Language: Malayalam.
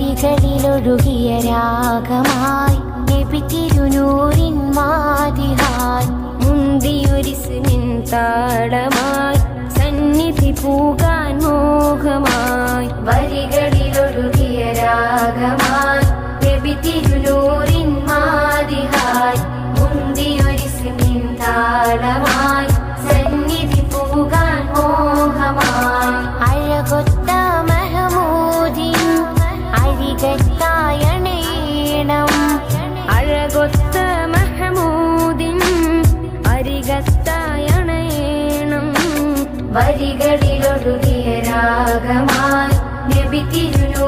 വരികളിലൊഴുകിയ രാഗമായി നബി തിരുനൂറിൻ മാതിഹായി മുന്തിയൊരിസിനിൻ താളമായി സന്നിധി പൂകാൻ മോഹമായി വരികളിലൊഴുകിയ രാഗമായി നബി തിരുനൂറിൻ മാതിഹായി മുന്തിയൊരിസിനിൻ താളമായി വരികളിലൊഴുകിയ രാഗമായി നബി തിരുനൂറിൻ